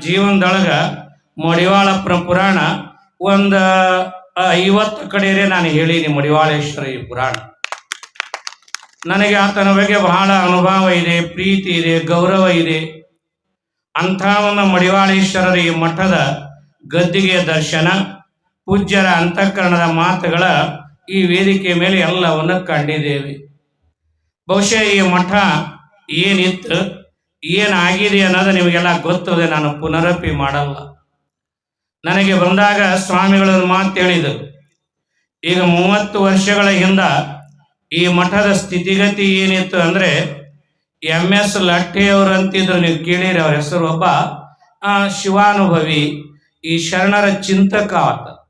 ಜೀವನದೊಳಗ ಮಡಿವಾಳಪ್ಪನ ಪುರಾಣ ಒಂದು ಐವತ್ತು ಕಡೆಯೇ ನಾನು ಹೇಳೀನಿ ಮಡಿವಾಳೇಶ್ವರ ಈ ಪುರಾಣ. ನನಗೆ ಆತನ ಬಗ್ಗೆ ಬಹಳ ಅನುಭವ ಇದೆ, ಪ್ರೀತಿ ಇದೆ, ಗೌರವ ಇದೆ. ಅಂಥ ಒಂದು ಮಡಿವಾಳೇಶ್ವರರ ಈ ಮಠದ ಗದ್ದಿಗೆ ದರ್ಶನ, ಪೂಜ್ಯರ ಅಂತಃಕರಣದ ಮಾತುಗಳ ಈ ವೇದಿಕೆ ಮೇಲೆ ಎಲ್ಲವನ್ನು ಕಂಡಿದ್ದೇವೆ. ಬಹುಶಃ ಈ ಮಠ ಏನಿತ್ತು? ಏನಾಗಿದೆ ಅನ್ನೋದು ನಿಮಗೆಲ್ಲ ಗೊತ್ತದೆ, ನಾನು ಪುನರಪಿ ಮಾಡಲ್ಲ. ನನಗೆ ಬಂದಾಗ ಸ್ವಾಮಿಗಳು ಮಾತು ಹೇಳಿದರು. ಈಗ ಮೂವತ್ತು ವರ್ಷಗಳ ಹಿಂದ ಈ ಮಠದ ಸ್ಥಿತಿಗತಿ ಏನಿತ್ತು ಅಂದ್ರೆ, ಎಂ ಎಸ್ ಲಟ್ಟೆಯವರು ಅಂತಿದ್ರು, ನೀವು ಕೇಳಿರಿ ಅವ್ರ ಹೆಸರು, ಒಬ್ಬ ಶಿವಾನುಭವಿ, ಈ ಶರಣರ ಚಿಂತಕ ಆತ.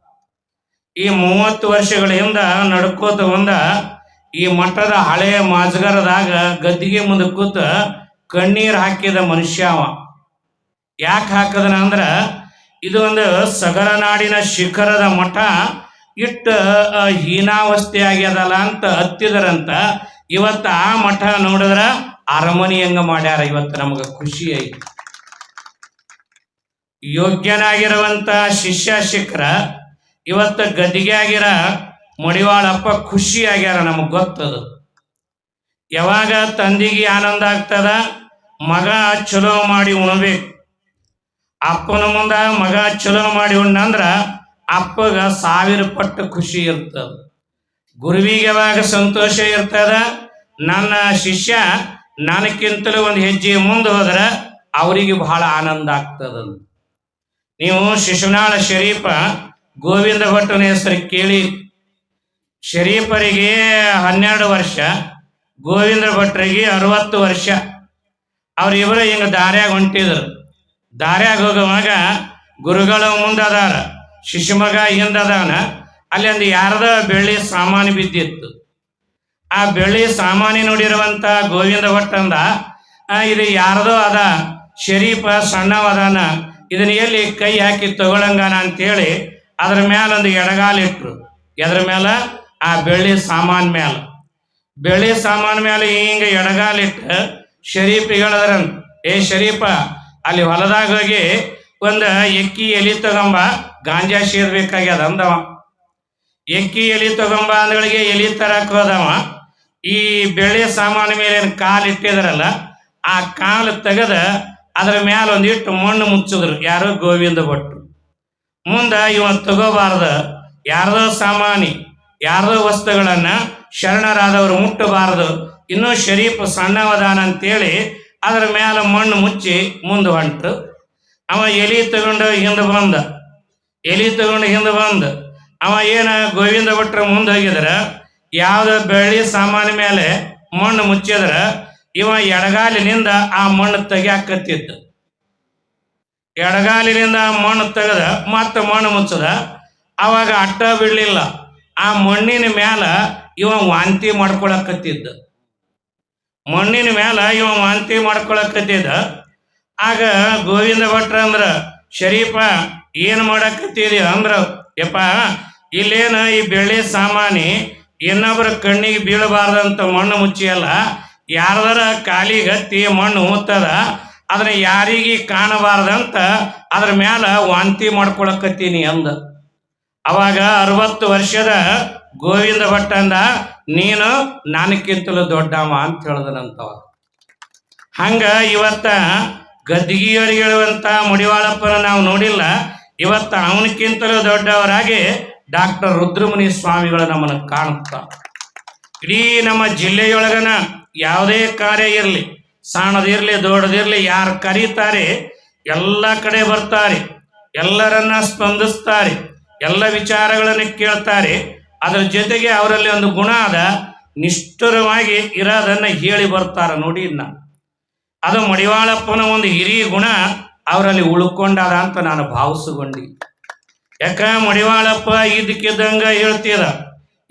ಈ ಮೂವತ್ತು ವರ್ಷಗಳ ಹಿಂದ ನಡ್ಕೋತ ಬಂದ ಈ ಮಠದ ಹಳೆಯ ಮಾಜಗರದಾಗ ಗದ್ದಿಗೆ ಮುಂದೆ ಕೂತ ಕಣ್ಣೀರ್ ಹಾಕಿದ ಮನುಷ್ಯ ಅವ. ಯಾಕೆ ಹಾಕದನ ಅಂದ್ರ ಇದು ಒಂದು ಸಗರನಾಡಿನ ಶಿಖರದ ಮಠ ಇಟ್ಟ ಹೀನಾವಸ್ಥೆ ಆಗ್ಯದಲ್ಲ ಅಂತ ಹತ್ತಿದರಂತ ಇವತ್ತು ಆ ಮಠ ನೋಡಿದ್ರ ಅರಮನೆ ಹೆಂಗ ಮಾಡ್ಯಾರ ಇವತ್ತು ನಮಗೆ ಖುಷಿ ಐತಿ. ಯೋಗ್ಯನಾಗಿರುವಂತ ಶಿಷ್ಯ ಶಿಖರ ಇವತ್ತು ಗದ್ದಿಗೆ ಆಗಿರ ಮಡಿವಾಳಪ್ಪ ಖುಷಿ ಆಗ್ಯಾರ ನಮಗ್ ಗೊತ್ತದು. ಯಾವಾಗ ತಂದಿಗೆ ಆನಂದ ಆಗ್ತದ? ಮಗ ಚಲೋ ಮಾಡಿ ಉಣ್ಬೇಕು. ಅಪ್ಪನ ಮುಂದ ಮಗ ಚಲೋ ಮಾಡಿ ಉಣ್ಣಂದ್ರ ಅಪ್ಪಗ ಸಾವಿರ ಪಟ್ಟು ಖುಷಿ ಇರ್ತದ. ಗುರುವಿಗೆ ಯಾವಾಗ ಸಂತೋಷ ಇರ್ತದ? ನನ್ನ ಶಿಷ್ಯ ನನಕ್ಕಿಂತಲೂ ಒಂದು ಹೆಜ್ಜೆ ಮುಂದೆ ಹೋದ್ರೆ ಅವರಿಗೆ ಬಹಳ ಆನಂದ ಆಗ್ತದ ನೀವು ಶಿಶುನಾಳ ಶರೀಫ ಗೋವಿಂದ ಭಟ್ಟನ ಹೆಸರು ಕೇಳಿ. ಶರೀಫರಿಗೆ ಹನ್ನೆರಡು ವರ್ಷ. ಗೋವಿಂದ ಭಟ್ರಿಗೆ ಅರವತ್ತು ವರ್ಷ. ಅವ್ರಿಬ್ರು ಹಿಂಗ ದಾರ್ಯಾಗ ಹೊಂಟಿದ್ರು. ದಾರ್ಯಾಗ ಹೋಗುವಾಗ ಗುರುಗಳ ಮುಂದೆ ಅದಾರ ಶಿಶುಮಗ ಹಿಂದದಾನ. ಅಲ್ಲಿ ಒಂದು ಯಾರದ ಬೆಳ್ಳಿ ಸಾಮಾನು ಬಿದ್ದಿತ್ತು. ಆ ಬೆಳ್ಳಿ ಸಾಮಾನಿ ನೋಡಿರುವಂತ ಗೋವಿಂದ ಭಟ್ ಅಂದ "ಆ, ಇದು ಯಾರದೋ ಅದ ಶರೀಫ ಸಣ್ಣವದಾನ. ಇದನ್ನ ಎಲ್ಲಿ ಕೈ ಹಾಕಿ ತಗೊಳಂಗಾನ ಅಂತೇಳಿ ಅದ್ರ ಮ್ಯಾಲ ಒಂದು ಎಡಗಾಲಿಟ್ರು. ಎದ್ರ ಮ್ಯಾಲ? ಆ ಬೆಳ್ಳಿ ಸಾಮಾನ್ ಮ್ಯಾಲ. ಬೆಳ್ಳಿ ಸಾಮಾನ್ ಮೇಲೆ ಹಿಂಗ ಎಡಗಾಲಿಟ್ಟು ಶರೀಫ್ ಹೇಳದ್ರಂತ ಏ ಶರೀಫ, ಅಲ್ಲಿ ಹೊಲದಾಗ ಹೋಗಿ ಒಂದು ಎಕ್ಕಿ ಎಲಿ ತಗೊಂಬ, ಗಾಂಜಾ ಸೇರ್ಬೇಕಾಗ್ಯದ ಅಂದವ. ಎಕ್ಕಿ ಎಲಿ ತಗೊಂಬ ಅಂದಗಳಿಗೆ ಎಲಿ ತರಕ್ ಹೋದವ. ಈ ಬೆಳೆ ಸಾಮಾನು ಮೇಲೆ ಏನ್ ಕಾಲ್ ಇಟ್ಟಿದ್ರಲ್ಲ, ಆ ಕಾಲು ತೆಗೆದ ಅದ್ರ ಮ್ಯಾಲ ಒಂದಿಟ್ಟು ಮಣ್ಣು ಮುಚ್ಚಿದ್ರು. ಯಾರೋ ಗೋವಿಂದ ಭಟ್ರು. ಮುಂದ ಇವನ್ ತಗೋಬಾರ್ದ ಯಾರ್ದೋ ಸಾಮಾನಿ, ಯಾರ್ದೋ ವಸ್ತುಗಳನ್ನ ಶರಣರಾದವರು ಮುಟ್ಟಬಾರದು. ಇನ್ನೂ ಶರೀಫ್ ಸಣ್ಣವದಾನ ಅಂತೇಳಿ ಅದ್ರ ಮೇಲೆ ಮಣ್ಣು ಮುಚ್ಚಿ ಮುಂದೆ ಹೊಂಟು. ಅವ ಎಲಿ ತಗೊಂಡು ಹಿಂದೆ ಬಂದ. ಎಲಿ ತಗೊಂಡು ಹಿಂದೆ ಬಂದ. ಅವ ಏನ ಗೋವಿಂದ ಭಟ್ರ ಮುಂದೆ ಹೋಗಿದ್ರ. ಯಾವ್ದು ಬೆಳ್ಳಿ ಸಾಮಾನ ಮೇಲೆ ಮಣ್ಣು ಮುಚ್ಚಿದ್ರ. ಇವ ಎಡಗಾಲಿನಿಂದ ಆ ಮಣ್ಣು ತೆಗಿಯಾಕತ್ತಿದ್ದ ಎಡಗಾಲಿನಿಂದ ಆ ಮಣ್ಣು ತೆಗೆದ ಮತ್ತೆ ಮಣ್ಣು ಮುಚ್ಚದ. ಅವಾಗ ಅಟ್ಟ ಬಿಡ್ಲಿಲ್ಲ. ಆ ಮಣ್ಣಿನ ಮ್ಯಾಲ ಇವ ವಾಂತಿ ಮಾಡ್ಕೊಳಕತ್ತಿದ್ದ. ಮಣ್ಣಿನ ಮ್ಯಾಲ ಇವ ವಾಂತಿ ಮಾಡ್ಕೊಳಕತ್ತಿದ್ದ. ಆಗ ಗೋವಿಂದ ಭಟ್ರ ಅಂದ್ರ ಶರೀಫ ಏನ್ ಮಾಡಕತ್ತಿದಿ? ಅಂದ್ರ, ಯಪ್ಪ, ಇಲ್ಲೇನ ಈ ಬೆಳ್ಳಿ ಸಾಮಾನಿ ಇನ್ನೊಬ್ರ ಕಣ್ಣಿಗೆ ಬೀಳಬಾರ್ದಂತ ಮಣ್ಣು ಮುಚ್ಚಿಯಲ್ಲ, ಯಾರ್ದಾರ ಕಾಲಿಗತ್ತಿ ಮಣ್ಣು ಹೂತದ ಅದನ್ನ ಯಾರಿಗೆ ಕಾಣಬಾರ್ದಂತ ಅದ್ರ ಮ್ಯಾಲ ವಾಂತಿ ಮಾಡ್ಕೊಳಕತ್ತೀನಿ ಅಂದ. ಅವಾಗ ಅರವತ್ತು ವರ್ಷದ ಗೋವಿಂದ ಭಟ್ ಅಂದ, ನೀನು ನನಕ್ಕಿಂತಲೂ ದೊಡ್ಡವ ಅಂತ ಹೇಳ್ದನಂತವ. ಹಂಗ ಇವತ್ತ ಗದ್ದಿಗೆಯವರಿಗೆ ಹೇಳುವಂತ ಮುಡಿವಾಳಪ್ಪನ ನಾವು ನೋಡಿಲ್ಲ. ಇವತ್ತ ಅವನಕ್ಕಿಂತಲೂ ದೊಡ್ಡವರಾಗಿ ಡಾಕ್ಟರ್ ರುದ್ರಮುನಿ ಸ್ವಾಮಿಗಳು ನಮ್ಮನ್ನು ಕಾಣುತ್ತ. ಇಡೀ ನಮ್ಮ ಜಿಲ್ಲೆಯೊಳಗನ ಯಾವುದೇ ಕಾರ್ಯ ಇರಲಿ ಸಣ್ಣದಿರ್ಲಿ ದೊಡ್ಡದಿರಲಿ ಯಾರು ಕರೀತಾರೆ, ಎಲ್ಲ ಕಡೆ ಬರ್ತಾರೆ, ಎಲ್ಲರನ್ನ ಸ್ಪಂದಿಸ್ತಾರೆ, ಎಲ್ಲ ವಿಚಾರಗಳನ್ನು ಕೇಳ್ತಾರೆ. ಅದರ ಜೊತೆಗೆ ಅವರಲ್ಲಿ ಒಂದು ಗುಣ ಅದ, ನಿಷ್ಠುರವಾಗಿ ಇರೋದನ್ನ ಹೇಳಿ ಬರ್ತಾರ ನೋಡಿ ಇನ್ನ. ಅದು ಮಡಿವಾಳಪ್ಪನ ಒಂದು ಹಿರಿಯ ಗುಣ, ಅವರಲ್ಲಿ ಉಳ್ಕೊಂಡದ ಅಂತ ನಾನು ಭಾವಿಸಿಕೊಂಡಿ ಯಾಕ ಮಡಿವಾಳಪ್ಪ ಇದಕ್ಕಿದ್ದಂಗ ಹೇಳ್ತೀರ,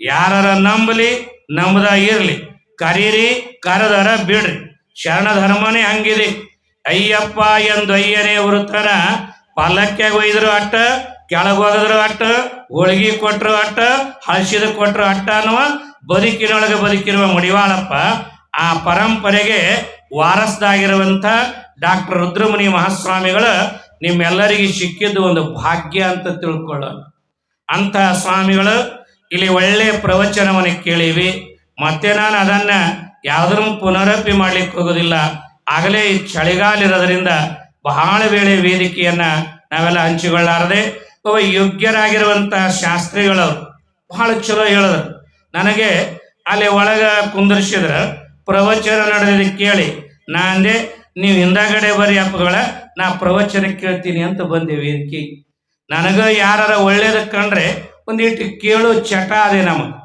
ಯಾರರ ನಂಬಲಿ ನಂಬದ ಇರ್ಲಿ, ಕರೀರಿ, ಕರೆದರ ಬಿಡ್ರಿ ಶರಣ ಧರ್ಮನೇ ಹಂಗಿದೆ. ಅಯ್ಯಪ್ಪ ಎಂದು ಅಯ್ಯನೇ ವೃತ್ತರ ಪಲ್ಲಕ್ಕೆ ಒಯ್ದರು ಅಟ್ಟ ಕೆಳಗೋಗಿದ್ರು ಅಟ್ಟ, ಹೋಳಿಗೆ ಕೊಟ್ಟರು ಅಟ್ಟ, ಹಳಸಿದ ಕೊಟ್ಟರು ಅಟ್ಟ ಅನ್ನುವ ಬದುಕಿನೊಳಗೆ ಬದುಕಿರುವ ಮಡಿವಾಳಪ್ಪ, ಆ ಪರಂಪರೆಗೆ ವಾರಸ್ದಾಗಿರುವಂತ ಡಾಕ್ಟರ್ ರುದ್ರಮುನಿ ಮಹಾಸ್ವಾಮಿಗಳು ನಿಮ್ಮೆಲ್ಲರಿಗೆ ಸಿಕ್ಕಿದ್ದು ಒಂದು ಭಾಗ್ಯ ಅಂತ ತಿಳ್ಕೊಳ್ಳೋಣ. ಅಂತಹ ಸ್ವಾಮಿಗಳು ಇಲ್ಲಿ ಒಳ್ಳೆ ಪ್ರವಚನವನ್ನು ಕೇಳಿವಿ. ಮತ್ತೆ ನಾನು ಅದನ್ನ ಯಾವ್ದ್ರ ಪುನರಪಿ ಮಾಡ್ಲಿಕ್ಕೆ ಹೋಗೋದಿಲ್ಲ. ಆಗಲೇ ಈ ಚಳಿಗಾಲ ಇರೋದ್ರಿಂದ ಬಹಳ ವೇಳೆ ವೇದಿಕೆಯನ್ನ ನಾವೆಲ್ಲ ಹಂಚಿಕೊಳ್ಳಾರದೆ ಯೋಗ್ಯರಾಗಿರುವಂತಹ ಶಾಸ್ತ್ರಿಗಳು ಬಹಳ ಚಲೋ ಹೇಳಿದ್ರು ನನಗೆ ಅಲ್ಲಿ ಒಳಗ ಕುಂದರ್ಸಿದ್ರ ಪ್ರವಚನ ನಡೆದಿದ್ದು ಕೇಳಿ, ನಾ ನೀವು ಹಿಂದಾಗಡೆ ಬರೀ ಹಬ್ಬಗಳ ನಾ ಪ್ರವಚನ ಕೇಳ್ತೀನಿ ಅಂತ ಬಂದೆ ವೇದಿಕೆ ನನಗ ಯಾರ ಒಳ್ಳೇದ ಕಂಡ್ರೆ ಒಂದಿಟ್ಟು ಕೇಳೋ ಚಟ ಅದೇ ನಮಗೆ.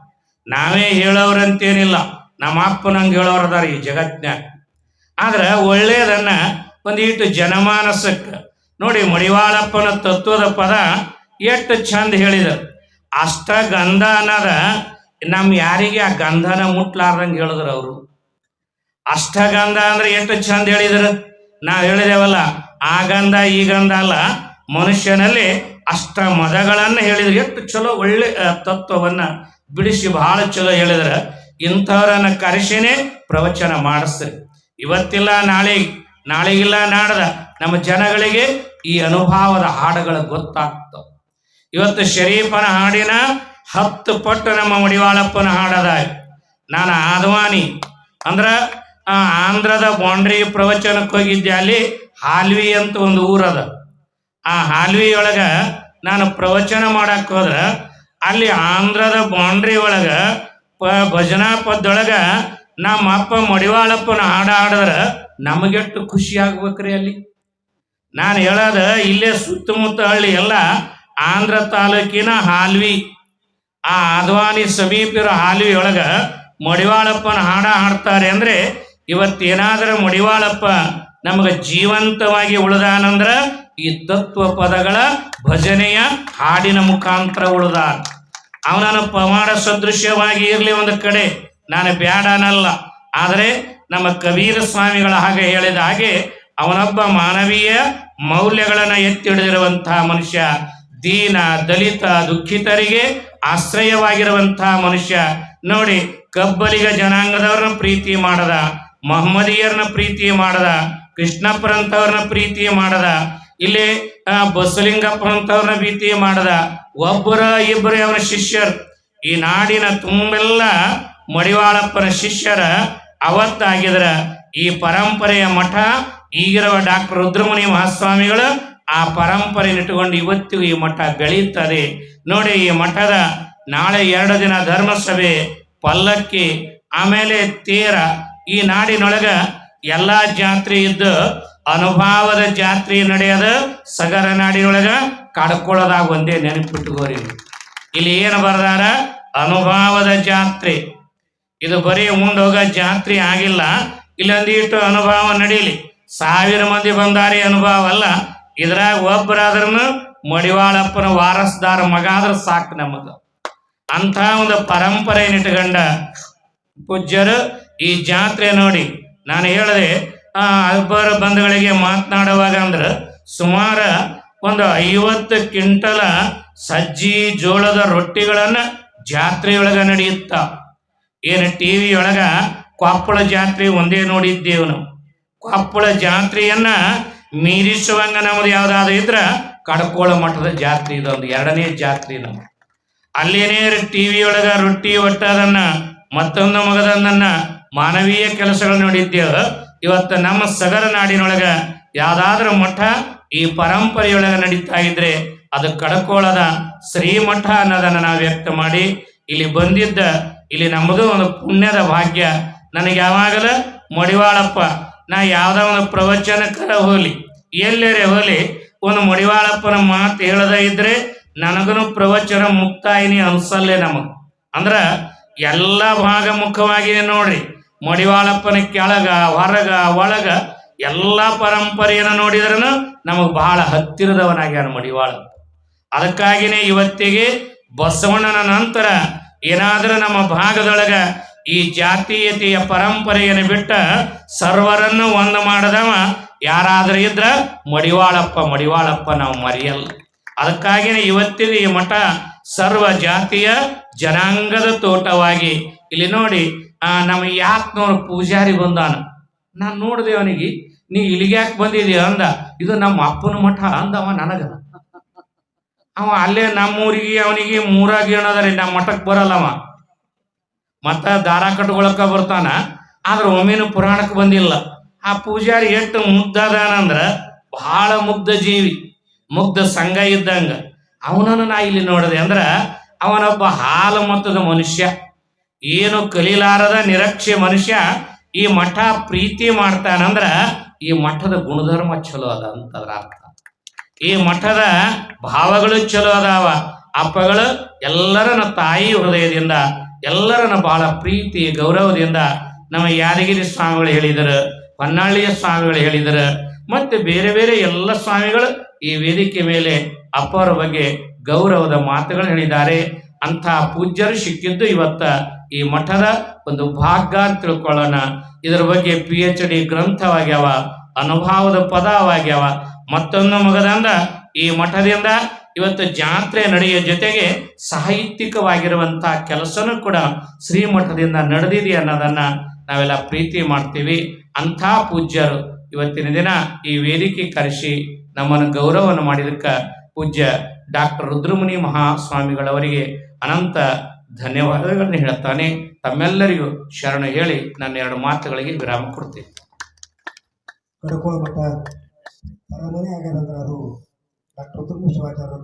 ನಾವೇ ಹೇಳೋರಂತೇನಿಲ್ಲ ನಮ್ಮ ಅಪ್ಪ ನಂಗೆ ಹೇಳೋರು ಅದಾರ ಈ ಜಗತ್ನ್ಯಾಗ. ಆದ್ರೆ ಒಳ್ಳೆಯದನ್ನ ಒಂದಿಟ್ಟು ಜನಮಾನಸಕ್ಕೆ ನೋಡಿ ಮಣಿವಾಳಪ್ಪನ ತತ್ವದ ಪದ ಎಷ್ಟು ಚಂದ ಹೇಳಿದ ಅಷ್ಟ ಗಂಧ ಅನ್ನದ ನಮ್ಮ ಯಾರಿಗೆ ಆ ಗಂಧನ ಮುಟ್ಲಾರ್ದಂಗೆ ಹೇಳಿದ್ರು ಅವರು. ಅಷ್ಟಗಂಧ ಅಂದ್ರೆ ಎಷ್ಟು ಚಂದ ಹೇಳಿದ್ರು. ನಾವು ಹೇಳಿದೇವಲ್ಲ, ಆ ಗಂಧ ಈ ಗಂಧ ಅಲ್ಲ. ಮನುಷ್ಯನಲ್ಲಿ ಅಷ್ಟ ಮದಗಳನ್ನು ಹೇಳಿದ್ರು. ಎಷ್ಟು ಚಲೋ ಒಳ್ಳೆ ತತ್ವವನ್ನ ಬಿಡಿಸಿ ಬಹಳ ಚಲೋ ಹೇಳಿದ್ರ. ಇಂಥವ್ರನ್ನ ಕರೆಸಿನೇ ಪ್ರವಚನ ಮಾಡಿಸ್ರಿ ಇವತ್ತಿಲ್ಲ, ನಾಳೆ, ನಾಳೆಗಿಲ್ಲ ನಾಡದ. ನಮ್ಮ ಜನಗಳಿಗೆ ಈ ಅನುಭವದ ಹಾಡುಗಳು ಗೊತ್ತಾಗ್ತವೆ. ಇವತ್ತು ಶರೀಫನ ಹಾಡಿನ ಹತ್ತು ಪಟ್ಟು ನಮ್ಮ ಮಡಿವಾಳಪ್ಪನ ಹಾಡದ ನಾನು ಆದ್ವಾನಿ. ಅಂದ್ರ ಆಂಧ್ರದ ಬೌಂಡ್ರಿ ಪ್ರವಚನಕ್ಕೆ ಹೋಗಿದ್ದೆ ಅಲ್ಲಿ ಹಾಲ್ವಿ ಅಂತ ಒಂದು ಊರದ. ಆ ಹಾಲ್ವಿ ಒಳಗ ನಾನು ಪ್ರವಚನ ಮಾಡಕ್ ಹೋದ್ರ, ಅಲ್ಲಿ ಆಂಧ್ರದ ಬೌಂಡ್ರಿ ಒಳಗ ಪ ಭಜನಾ ಪದ್ದೊಳಗ ನಮ್ಮ ಅಪ್ಪ ಮಡಿವಾಳಪ್ಪನ ಹಾಡ ಹಾಡಿದ್ರೆ ನಮಗೆಷ್ಟು ಖುಷಿ ಆಗ್ಬೇಕ್ರಿ ಅಲ್ಲಿ? ನಾನು ಹೇಳೋದು ಇಲ್ಲೇ ಸುತ್ತಮುತ್ತ ಹಳ್ಳಿ ಎಲ್ಲ ಆಂಧ್ರ ತಾಲೂಕಿನ ಹಾಲ್ವಿ. ಆ ಅದ್ವಾನಿ ಸಮೀಪ ಇರೋ ಹಾಲ್ವಿ ಒಳಗ ಮಡಿವಾಳಪ್ಪನ ಹಾಡ ಹಾಡ್ತಾರೆ ಅಂದ್ರೆ ಇವತ್ತೇನಾದರೂ ಮಡಿವಾಳಪ್ಪ ನಮಗೆ ಜೀವಂತವಾಗಿ ಉಳಿದಾನಂದ್ರ ಈ ತತ್ವ ಪದಗಳ ಭಜನೆಯ ಹಾಡಿನ ಮುಖಾಂತರ ಉಳಿದ ಅವನನ್ನು ಪವಾಡ ಸದೃಶ್ಯವಾಗಿ ಇರಲಿ ಒಂದು ಕಡೆ, ನಾನು ಬ್ಯಾಡನಲ್ಲ. ಆದರೆ ನಮ್ಮ ಕಬೀರ ಸ್ವಾಮಿಗಳ ಹಾಗೆ ಹೇಳಿದ ಹಾಗೆ ಅವನೊಬ್ಬ ಮಾನವೀಯ ಮೌಲ್ಯಗಳನ್ನ ಎತ್ತಿ ಹಿಡಿದಿರುವಂತಹ ಮನುಷ್ಯ ದೀನ ದಲಿತ ದುಃಖಿತರಿಗೆ ಆಶ್ರಯವಾಗಿರುವಂತಹ ಮನುಷ್ಯ. ನೋಡಿ ಕಬ್ಬಲಿಗ ಜನಾಂಗದವ್ರನ್ನ ಪ್ರೀತಿ ಮಾಡದ ಮಹಮ್ಮದಿಯರ್ನ ಪ್ರೀತಿ ಮಾಡದ ಕೃಷ್ಣಪ್ಪರಂತವ್ರನ್ನ ಪ್ರೀತಿ ಮಾಡದ ಇಲ್ಲಿ ಆ, ಬಸಲಿಂಗಪ್ಪರಂತವ್ರನ್ನ ಪ್ರೀತಿ ಮಾಡದ ಒಬ್ಬರ ಇಬ್ಬರು ಅವನ ಶಿಷ್ಯರು. ಈ ನಾಡಿನ ತುಂಬೆಲ್ಲ ಮಡಿವಾಳಪ್ಪನ ಶಿಷ್ಯರ ಅವತ್ತಾಗಿದ್ರ ಈ ಪರಂಪರೆಯ ಮಠ ಈಗಿರುವ ಡಾಕ್ಟರ್ ರುದ್ರಮುನಿ ಮಹಾಸ್ವಾಮಿಗಳು ಆ ಪರಂಪರೆ ಇಟ್ಟುಕೊಂಡು ಇವತ್ತಿಗೂ ಈ ಮಠ ಬೆಳೆಯುತ್ತದೆ. ನೋಡಿ, ಈ ಮಠದ ನಾಳೆ ಎರಡು ದಿನ ಧರ್ಮಸಭೆ, ಪಲ್ಲಕ್ಕಿ, ಆಮೇಲೆ ತೇರ. ಈ ನಾಡಿನೊಳಗ ಎಲ್ಲಾ ಜಾತ್ರೆ ಇದ್ದು ಅನುಭಾವದ ಜಾತ್ರೆ ನಡೆಯದ. ಸಗರ ನಾಡಿನೊಳಗ ಕಡ್ಕೊಳ್ಳೋದಾಗ ಒಂದೇ ನೆನಪಿಟ್ಟುಕೋರಿ ಇಲ್ಲಿ ಏನು ಬರ್ದಾರ? ಅನುಭಾವದ ಜಾತ್ರೆ. ಇದು ಬರೀ ಉಂಡೋಗ ಜಾತ್ರೆ ಆಗಿಲ್ಲ. ಇಲ್ಲೊಂದಿಟ್ಟು ಅನುಭವ ನಡೀಲಿ. ಸಾವಿರ ಮಂದಿ ಬಂದಾರಿ ಅನುಭವ ಅಲ್ಲ. ಇದ್ರಾಗ ಒಬ್ಬರಾದ್ರೂ ಮಡಿವಾಳಪ್ಪನ ವಾರಸ್ದಾರ ಮಗ ಆದ್ರೆ ಸಾಕು ನಮಗ. ಅಂತ ಒಂದು ಪರಂಪರೆ ಇಟ್ಕೊಂಡ ಪೂಜ್ಯರು ಈ ಜಾತ್ರೆ ನೋಡಿ. ನಾನು ಹೇಳಿದೆ, ಆ ಅಕ್ಬರ ಬಂಧುಗಳಿಗೆ ಮಾತನಾಡುವಾಗ ಅಂದ್ರೆ ಸುಮಾರು ಒಂದು ಐವತ್ತು ಕ್ವಿಂಟಲ ಸಜ್ಜಿ ಜೋಳದ ರೊಟ್ಟಿಗಳನ್ನ ಜಾತ್ರೆಯೊಳಗ ನಡೆಯುತ್ತ. ಏನು ಟಿ ವಿ ಒಳಗ ಕೊಪ್ಪಳ ಜಾತ್ರೆ ಒಂದೇ ನೋಡಿದ್ದೇವು ನಾವು ಕೊಪ್ಪಳ ಜಾತ್ರೆಯನ್ನ ಮೀರಿಸುವಂಗ ನಮ್ದು ಯಾವ್ದಾದ್ರು ಇದ್ರ ಕಡಕೋಳ ಮಠದ ಜಾತ್ರೆ ಇದೊಂದು ಎರಡನೇ ಜಾತ್ರೆ ನಮ್ಮ ಅಲ್ಲೇನೇ ಟಿ ವಿ ಒಳಗ ರೊಟ್ಟಿ ಒಟ್ಟದನ್ನ ಮತ್ತೊಂದು ಮಗದನ್ನ ಮಾನವೀಯ ಕೆಲಸಗಳು ನೋಡಿದ್ದೇವೆ. ಇವತ್ತು ನಮ್ಮ ಸಗರ ನಾಡಿನೊಳಗ ಯಾವ್ದಾದ್ರೂ ಮಠ ಈ ಪರಂಪರೆಯೊಳಗ ನಡೀತಾ ಇದ್ರೆ ಅದು ಕಡಕೋಳದ ಶ್ರೀಮಠ ಅನ್ನೋದನ್ನ ನಾವು ವ್ಯಕ್ತ ಮಾಡಿ, ಇಲ್ಲಿ ಬಂದಿದ್ದ, ಇಲ್ಲಿ ನಮಗೂ ಒಂದು ಪುಣ್ಯದ ಭಾಗ್ಯ ನನಗೆ ಯಾವಾಗಲ ಮಡಿವಾಳಪ್ಪ, ನಾ ಯಾವ್ದ ಒಂದು ಪ್ರವಚನಕ್ಕೆ ಹೋಲಿ, ಎಲ್ಲೇರೆ ಹೋಲಿ, ಒಂದು ಮಡಿವಾಳಪ್ಪನ ಮಾತು ಹೇಳದ ಇದ್ರೆ ನನಗನು ಪ್ರವಚನ ಮುಕ್ತಾಯಿನಿ ಅನ್ಸಲ್ಲೇ ನಮಗ್. ಅಂದ್ರ ಎಲ್ಲ ಭಾಗ ಮುಖವಾಗಿ ನೋಡ್ರಿ. ಮಡಿವಾಳಪ್ಪನ ಕೆಳಗ, ಹೊರಗ, ಒಳಗ ಎಲ್ಲ ಪರಂಪರೆಯನ್ನು ನೋಡಿದ್ರನು ನಮಗ್ ಬಹಳ ಹತ್ತಿರದವನಾಗ್ಯಾನ ಮಡಿವಾಳಪ್ಪ ಅದಕ್ಕಾಗಿನೇ ಇವತ್ತಿಗೆ ಬಸವಣ್ಣನ ನಂತರ ಏನಾದರೂ ನಮ್ಮ ಭಾಗದೊಳಗ ಈ ಜಾತೀಯತೆಯ ಪರಂಪರೆಯನ್ನು ಬಿಟ್ಟ ಸರ್ವರನ್ನು ಒಂದು ಮಾಡದವ ಯಾರಾದ್ರೂ ಇದ್ರ ಮಡಿವಾಳಪ್ಪ ಮಡಿವಾಳಪ್ಪ ನಾವು ಮರೆಯಲ್ಲ. ಅದಕ್ಕಾಗಿನೇ ಇವತ್ತಿನ ಈ ಮಠ ಸರ್ವ ಜಾತಿಯ ಜನಾಂಗದ ತೋಟವಾಗಿ. ಇಲ್ಲಿ ನೋಡಿ, ಆ, ನಮ್ಮ ಯಾತ್ನವ್ರ ಪೂಜಾರಿ ಬಂದಾನ. ನಾನು ನೋಡಿದೆ ಅವನಿಗೆ, ನೀ ಇಲ್ಲಿಗೆ ಯಾಕೆ ಬಂದಿದೀಯ ಅಂದ. ಇದು ನಮ್ಮ ಅಪ್ಪನ ಮಠ ಅಂದವ ನನಗ. ಅವ ಅಲ್ಲೇ ನಮ್ಮೂರಿಗೆ, ಅವನಿಗೆ ಮೂರಾಗಿ ಅನ್ನೋದ್ರಿ ನಮ್ಮ ಮಠಕ್ಕೆ ಬರಲ್ಲವ. ಮತ್ತ ದಾರ ಕಟ್ಕೊಳಕ ಬರ್ತಾನ. ಆದ್ರ ಒಮ್ಮೆನೂ ಪುರಾಣಕ್ಕೆ ಬಂದಿಲ್ಲ. ಆ ಪೂಜಾರಿ ಎಷ್ಟು ಮುಗ್ಧದಾನಂದ್ರ ಬಹಳ ಮುಗ್ಧ ಜೀವಿ, ಮುಗ್ಧ ಸಂಘ ಇದ್ದಂಗ. ಅವನನ್ನು ನಾ ಇಲ್ಲಿ ನೋಡಿದೆ ಅಂದ್ರ ಅವನೊಬ್ಬ ಹಾಲು ಮತದ ಮನುಷ್ಯ. ಏನು ಕಲೀಲಾರದ ನಿರಕ್ಷೆ ಮನುಷ್ಯ ಈ ಮಠ ಪ್ರೀತಿ ಮಾಡ್ತಾನಂದ್ರ ಈ ಮಠದ ಗುಣಧರ್ಮ ಚಲೋ ಅದ ಅಂತದ್ರ ಅರ್ಥ. ಈ ಮಠದ ಭಾವಗಳು ಚಲೋ ಅದಾವ. ಅಪ್ಪಗಳು ಎಲ್ಲರನ್ನ ತಾಯಿ ಹೃದಯದಿಂದ ಎಲ್ಲರನ್ನ ಬಹಳ ಪ್ರೀತಿ, ಗೌರವದಿಂದ ನಮ್ಮ ಯಾದಗಿರಿ ಸ್ವಾಮಿಗಳು ಹೇಳಿದರು, ಹೊನ್ನಾಳಿಯ ಸ್ವಾಮಿಗಳು ಹೇಳಿದರು, ಮತ್ತೆ ಬೇರೆ ಬೇರೆ ಎಲ್ಲ ಸ್ವಾಮಿಗಳು ಈ ವೇದಿಕೆ ಮೇಲೆ ಅಪ್ಪರ ಬಗ್ಗೆ ಗೌರವದ ಮಾತುಗಳು ಹೇಳಿದ್ದಾರೆ. ಅಂಥ ಪೂಜ್ಯರು ಸಿಕ್ಕಿದ್ದು ಇವತ್ತ ಈ ಮಠದ ಒಂದು ಭಾಗ ತಿಳ್ಕೊಳ್ಳೋಣ. ಇದರ ಬಗ್ಗೆ ಪಿ ಎಚ್ ಡಿ ಗ್ರಂಥವಾಗ್ಯಾವ ಅನುಭವದ ಪದವಾಗ್ಯಾವ ಮತ್ತೊಂದು ಮಗದಂದ ಈ ಮಠದಿಂದ ಇವತ್ತು ಜಾತ್ರೆ ನಡೆಯ ಜೊತೆಗೆ ಸಾಹಿತ್ಯಿಕವಾಗಿರುವಂತಹ ಕೆಲಸನೂ ಕೂಡ ಶ್ರೀಮಠದಿಂದ ನಡೆದಿದೆ ಅನ್ನೋದನ್ನ ನಾವೆಲ್ಲ ಪ್ರೀತಿ ಮಾಡ್ತೀವಿ. ಅಂಥ ಪೂಜ್ಯರು ಇವತ್ತಿನ ದಿನ ಈ ವೇದಿಕೆ ಕರೆಸಿ ನಮ್ಮನ್ನು ಗೌರವವನ್ನು ಮಾಡಿದಕ್ಕೆ ಪೂಜ್ಯ ಡಾಕ್ಟರ್ ರುದ್ರಮುನಿ ಮಹಾಸ್ವಾಮಿಗಳವರಿಗೆ ಅನಂತ ಧನ್ಯವಾದಗಳನ್ನು ಹೇಳ್ತಾನೆ. ತಮ್ಮೆಲ್ಲರಿಗೂ ಶರಣ ಹೇಳಿ ನನ್ನ ಎರಡು ಮಾತುಗಳಿಗೆ ವಿರಾಮ ಕೊಡ್ತೀನಿ. ಕಡ್ಕೋಳ ಮಠ ಅರಮನೆ